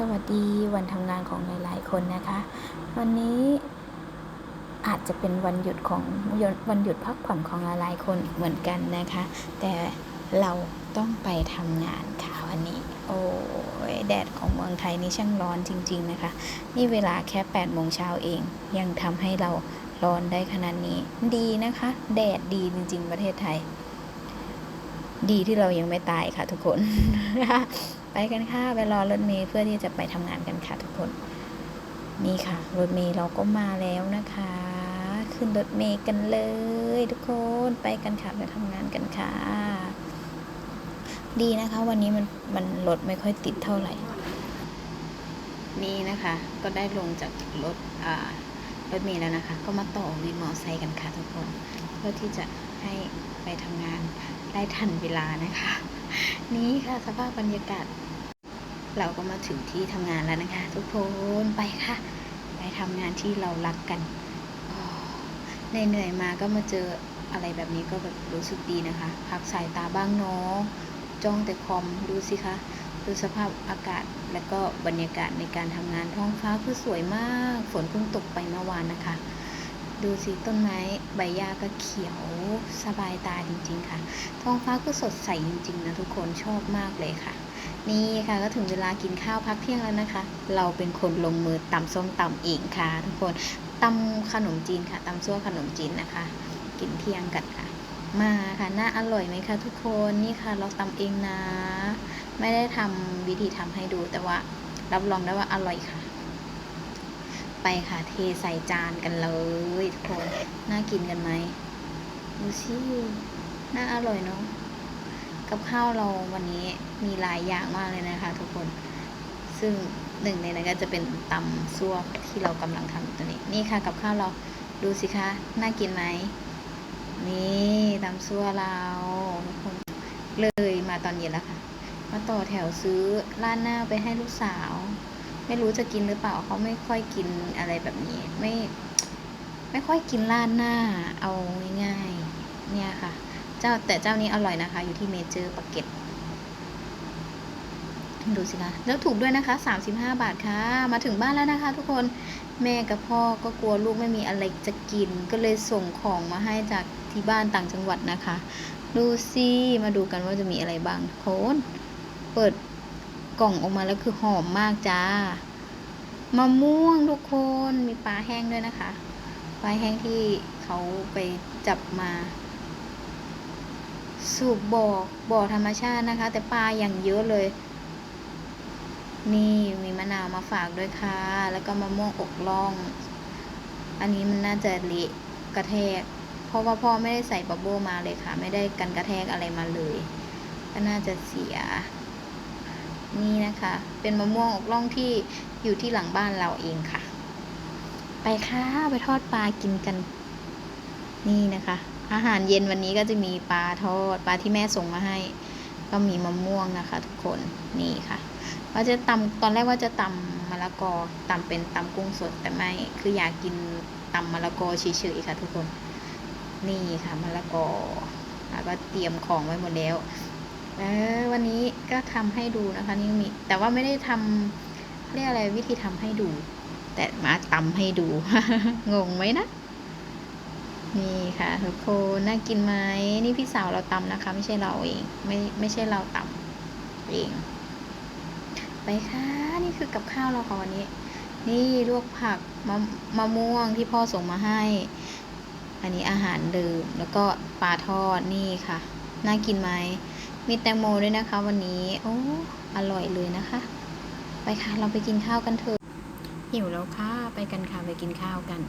สวัสดีวันทำงานของหลายๆคนนะคะ วันนี้อาจจะเป็นวันหยุดของวันหยุดพักผ่อนของหลายๆคนเหมือนกันนะคะ แต่เราต้องไปทำงานค่ะวันนี้ โอ้ยแดดของเมืองไทยนี่ช่างร้อนจริง ๆ นะคะ นี่เวลาแค่8โมงเช้าเอง ยังทำให้เราร้อนได้ขนาดนี้ ดีนะคะ แดดดีจริง ๆ ประเทศไทย ดีที่เรายังไม่ตายค่ะทุกคน ไปกันค่ะไปรอรถเมล์เพื่อที่จะไปทำงานกันค่ะทุกคน นี่ค่ะ รถเมล์เราก็มาแล้วนะคะ ขึ้นรถเมล์กันเลย ทุกคนไปกันค่ะไปทำงานกันค่ะ ดีนะคะ วันนี้มันมันรถไม่ค่อยติดเท่าไหร่ นี่นะคะ ก็ได้ลงจากรถอ่ารถเมล์แล้วนะคะ ก็มาต่อวินมอเตอร์ไซค์กันค่ะทุกคน เพื่อที่จะ ให้ไปทำงานได้ทันเวลานะคะ นี่ค่ะสภาพบรรยากาศ เราก็มาถึงที่ทำงานแล้วนะคะ ทุกคนไปค่ะ ไปทำงานที่เรารักกันเหนื่อยๆมาก็มาเจออะไรแบบนี้ก็แบบรู้สึกดีนะคะ พักสายตาบ้างเนาะจ้องแต่คอมดูสิคะดูสภาพอากาศและก็บรรยากาศในการทำงานท้องฟ้าคือสวยมาก ฝนเพิ่งตกไปเมื่อวานนะคะ ดูสิต้นไม้ใบหญ้าก็เขียวสบายตาจริง ๆ ค่ะ ท้องฟ้าก็สดใสจริง ๆ นะทุกคนชอบมากเลยค่ะ นี่ค่ะก็ถึงเวลากินข้าวพักเที่ยงแล้วนะคะ เราเป็นคนลงมือตำส้มตำเองค่ะ ทุกคนตำขนมจีนค่ะตำซั่วขนมจีนนะคะ กินเที่ยงกันค่ะ มาค่ะน่าอร่อยไหมคะทุกคนนี่ค่ะเราตำเองนะ ไม่ได้ทำวิธีทำให้ดูแต่ว่ารับรองได้ว่าอร่อยค่ะ ไปค่ะ เทใส่จานกันเลยทุกคน น่ากินกันไหมดูสิน่าอร่อยเนาะ กับข้าวเราวันนี้มีหลายอย่างมากเลยนะคะ ทุกคน ซึ่งหนึ่งในนั้นก็จะเป็นตำซั่วที่เรากำลังทำตัวนี้ นี่ค่ะกับข้าวเราดูสิคะ น่ากินไหม นี่ตำซั่วเราทุกคนเลยมาตอนเย็นแล้วค่ะ มาต่อแถวซื้อร้านหน้าไปให้ลูกสาว ไม่รู้จะกินหรือเปล่าเขาไม่ค่อยกินอะไรแบบนี้ ไม่ ไม่ค่อยกินร้านหน้า เอาง่ายๆเนี่ยค่ะ เจ้าแต่เจ้านี้อร่อยนะคะ อยู่ที่เมเจอร์ปากเก็ตดูสิคะแล้วถูกด้วยนะคะ 35 บาทค่ะ มาถึงบ้านแล้วนะคะ ทุกคนแม่กับพ่อก็กลัวลูกไม่มีอะไรจะกิน ก็เลยส่งของมาให้จากที่บ้านต่างจังหวัดนะคะ ดูสิมาดูกันว่าจะมีอะไรบ้างทุกคนเปิด กล่องออกมาแล้วคือหอมมากจ้ามะม่วงทุกคนมีปลาแห้งด้วยนะคะ ปลาแห้งที่เขาไปจับมา สูบบ่อบ่อธรรมชาตินะคะ แต่ปลาอย่างเยอะเลย นี่มีมะนาวมาฝากด้วยค่ะ แล้วก็มะม่วงอกล่อง อันนี้มันน่าจะเละกระแทก เพราะว่าพ่อไม่ได้ใส่บับเบิ้ลมาเลยค่ะ ไม่ได้กันกระแทกอะไรมาเลย ก็น่าจะเสีย นี่นะคะ เป็นมะม่วงอกล่องที่อยู่ที่หลังบ้านเราเองค่ะ ไปค่ะไปทอดปลากินกัน นี่นะคะ อาหารเย็นวันนี้ก็จะมีปลาทอดปลาที่แม่ส่งมาให้ ก็มีมะม่วงนะคะ ทุกคนนี่ค่ะว่าจะตำตอนแรกว่าจะตำมะละกอตำเป็นตำกุ้งสดแต่ไม่คืออยากกินตำมะละกอเฉยๆค่ะ ทุกคน นี่ค่ะมะละกอแล้วก็เตรียมของไว้หมดแล้ว เออวันนี้ก็ทำให้ดูนะคะนี่มีแต่ว่าไม่ได้ทำเรียกอะไรวิธีทำให้ดู แต่มาตำให้ดู งงไหมนะ นี่ค่ะทุกคนน่ากินไหมนี่พี่สาวเราตำนะคะ ไม่ใช่เราเอง ไม่ไม่ใช่เราตำเอง ไปค่ะนี่คือกับข้าวเราค่ะวันนี้ นี่ลวกผักมะมะม่วงที่พ่อส่งมาให้ อันนี้อาหารเดิมแล้วก็ปลาทอดนี่ค่ะ น่ากินไหม มีแตงโมด้วยนะคะวันนี้ โอ้ อร่อยเลยนะคะ ไปค่ะ เราไปกินข้าวกันเถอะหิวแล้วค่ะ ไปกันค่ะ ไปกินข้าวกัน